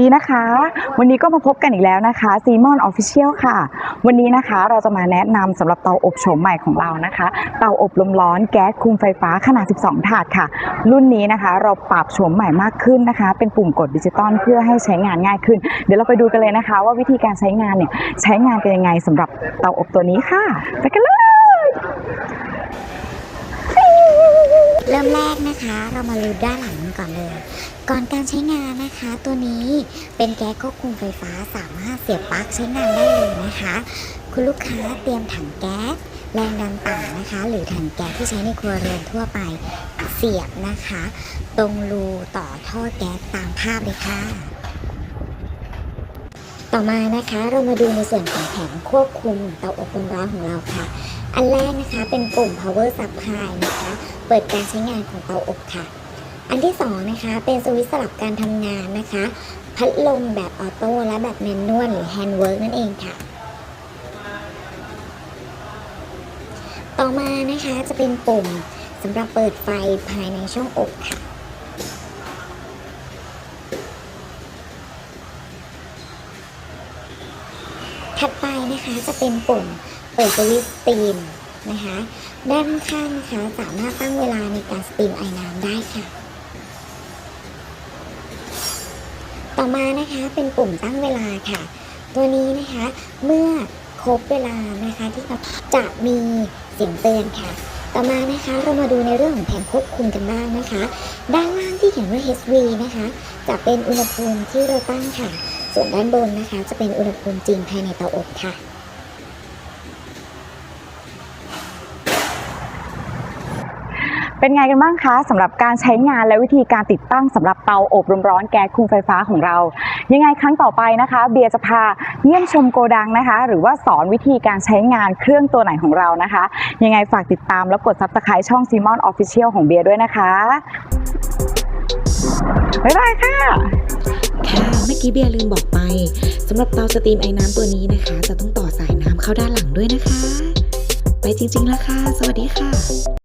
ดีนะคะ วันนี้ก็มาพบกันอีกแล้วนะคะซีมอนออฟฟิเชียลค่ะ วันนี้นะคะเราจะมาแนะนำสำหรับเตาอบโฉมใหม่ของเรานะคะ เตาอบลมร้อนแก๊สคุมไฟฟ้าขนาด 12 ถาดค่ะ รุ่นนี้นะคะเราปรับโฉมใหม่มากขึ้นนะคะ เป็นปุ่มกดดิจิตอลเพื่อให้ใช้งานง่ายขึ้น เดี๋ยวเราไปดูกันเลยนะคะ ว่าวิธีการใช้งานเนี่ยใช้งานเป็นยังไงสำหรับเตาอบตัวนี้ค่ะไปกันเลย ริ่มแรกนะคะ เรามาดูด้านหลังก่อนเลย ก่อนการใช้งานนะคะ ตัวนี้เป็นแก๊สควบคุมไฟฟ้าสามารถเสียบปลั๊กใช้งานได้เลยนะคะ คุณลูกค้าเตรียมถังแก๊สแรงดันต่ำนะคะ หรือถังแก๊สที่ใช้ในครัวเรือนทั่วไปเสียบนะคะ ตรงรูต่อท่อแก๊สตามภาพเลยค่ะ ต่อมานะคะเรามาดูในส่วนของแผงควบคุมเตาอบลมร้อนของเราค่ะ อันแรกนะคะเป็นปุ่ม power supply นะคะ เปิดการใช้งานของเตาอบค่ะ อันที่สองนะคะเป็นสวิตช์สลับการทำงานนะคะ พัดลมแบบออโต้และแบบแมนนวลหรือแฮนด์เวิร์กนั่นเองค่ะ ต่อมานะคะจะเป็นปุ่มสำหรับเปิดไฟภายในช่องอบค่ะถัดไปนะคะจะเป็นปุ่ม ปิดสวิตช์สตรีมนะคะด้านข้างนะคะสามารถตั้งเวลาในการสตรีมไอน้ำได้ค่ะ ต่อมานะคะเป็นปุ่มตั้งเวลาค่ะ ตัวนี้นะคะเมื่อครบเวลานะคะที่จะมีเสียงเตือนค่ะ ต่อมานะคะเรามาดูในเรื่องของแผงควบคุมกันบ้างนะคะ ด้านล่างที่เขียนว่า HV นะคะ จะเป็นอุณหภูมิที่เราตั้งค่ะ ส่วนด้านบนนะคะ จะเป็นอุณหภูมิจริงภายในเตาอบค่ะ เป็นไงกันบ้างคะสำหรับการใช้งานและวิธีการติดตั้งสำหรับเตาอบลมร้อนแก๊สคุมไฟฟ้าของเรา ยังไงครั้งต่อไปนะคะ เบียร์จะพาเยี่ยมชมโกดังนะคะ หรือว่าสอนวิธีการใช้งานเครื่องตัวไหนของเรานะคะ ยังไงฝากติดตามแล้วกด subscribe ช่อง Simon Official ของเบียร์ด้วยนะคะบ๊ายบายค่ะ ค่ะ เมื่อกี้เบียร์ลืมบอกไปสำหรับเตาสตรีมไอ้น้ำตัวนี้นะคะ จะต้องต่อสายน้ำเข้าด้านหลังด้วยนะคะ ไปจริงๆแล้วค่ะ สวัสดีค่ะ